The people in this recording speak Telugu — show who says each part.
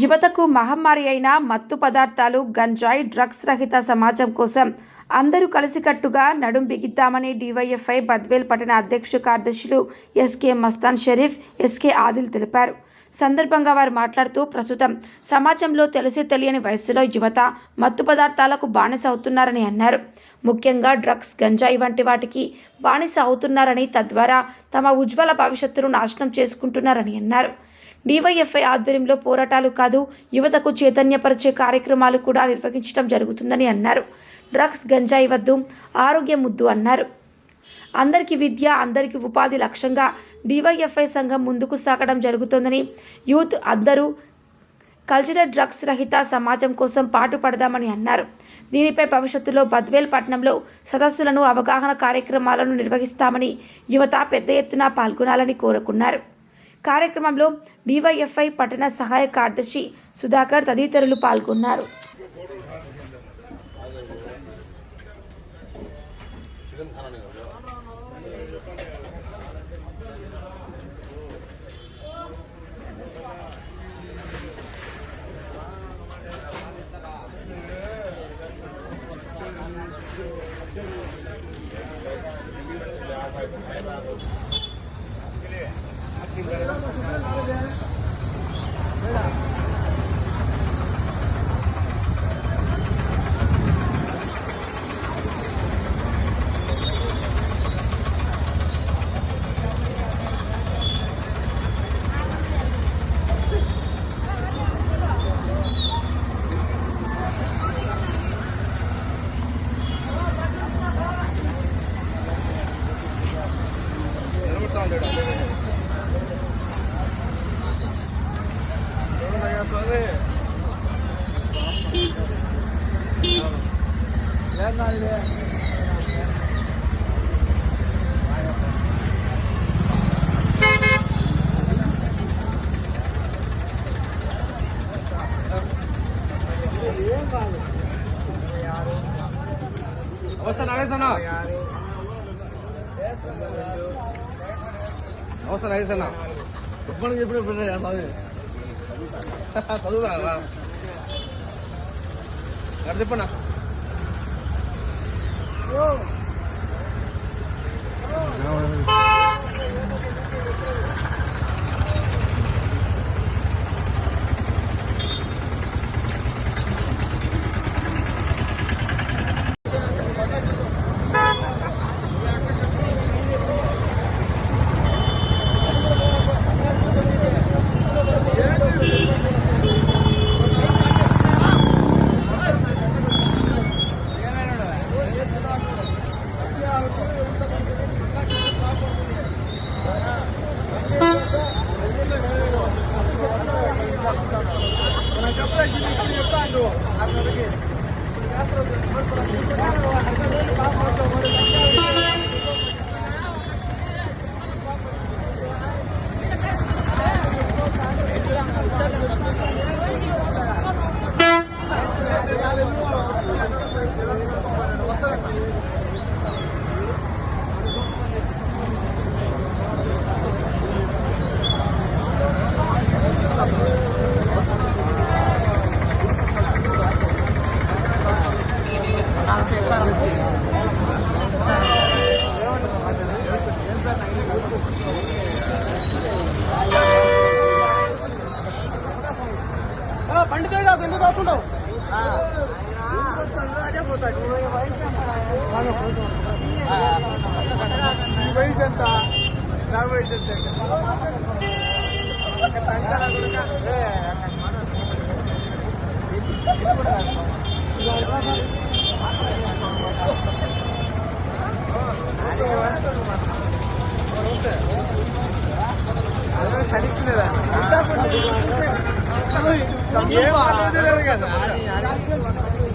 Speaker 1: యువతకు మహమ్మారి అయిన మత్తు పదార్థాలు గంజాయి డ్రగ్స్ రహిత సమాజం కోసం అందరూ కలిసికట్టుగా నడుం బిగిద్దామని డివైఎఫ్ఐ బద్వేల్ పట్టణ అధ్యక్ష కార్యదర్శులు ఎస్కే మస్తాన్ షరీఫ్ ఎస్కే ఆదిల్ తెలిపారు. సందర్భంగా వారు మాట్లాడుతూ ప్రస్తుతం సమాజంలో తెలిసి తెలియని వయస్సులో యువత మత్తు పదార్థాలకు బానిస అవుతున్నారని అన్నారు. ముఖ్యంగా డ్రగ్స్ గంజాయి వంటి వాటికి బానిస అవుతున్నారని తద్వారా తమ ఉజ్వల భవిష్యత్తును నాశనం చేసుకుంటున్నారని అన్నారు. డివైఎఫ్ఐ ఆధ్వర్యంలో పోరాటాలు కాదు యువతకు చైతన్యపరిచే కార్యక్రమాలు కూడా నిర్వహించడం జరుగుతుందని అన్నారు. డ్రగ్స్ గంజాయి వద్దు ఆరోగ్యం ముద్దు అన్నారు. అందరికీ విద్య అందరికీ ఉపాధి లక్ష్యంగా డివైఎఫ్ఐ సంఘం ముందుకు సాగడం జరుగుతోందని యూత్ అందరూ కల్చరల్ డ్రగ్స్ రహిత సమాజం కోసం పాటుపడదామని అన్నారు. దీనిపై భవిష్యత్తులో బద్వేల్ పట్టణంలో సదస్సులను అవగాహన కార్యక్రమాలను నిర్వహిస్తామని యువత పెద్ద ఎత్తున పాల్గొనాలని కోరుకున్నారు. కార్యక్రమంలో డివైఎఫ్ఐ పట్టణ సహాయ కార్యదర్శి సుధాకర్ తదితరులు పాల్గొన్నారు
Speaker 2: Thank you. Thank you. అవస్థ నరేష్ అన్న. ఇప్పుడు ఇప్పుడు ఇప్పుడు చదువుతా ఎక్కడ చెప్పన్నా? పండితే కాదు ಇದು.
Speaker 3: వయసు ఎంత నా వయసు ఎంత కనిపించలేదా 你别往这边。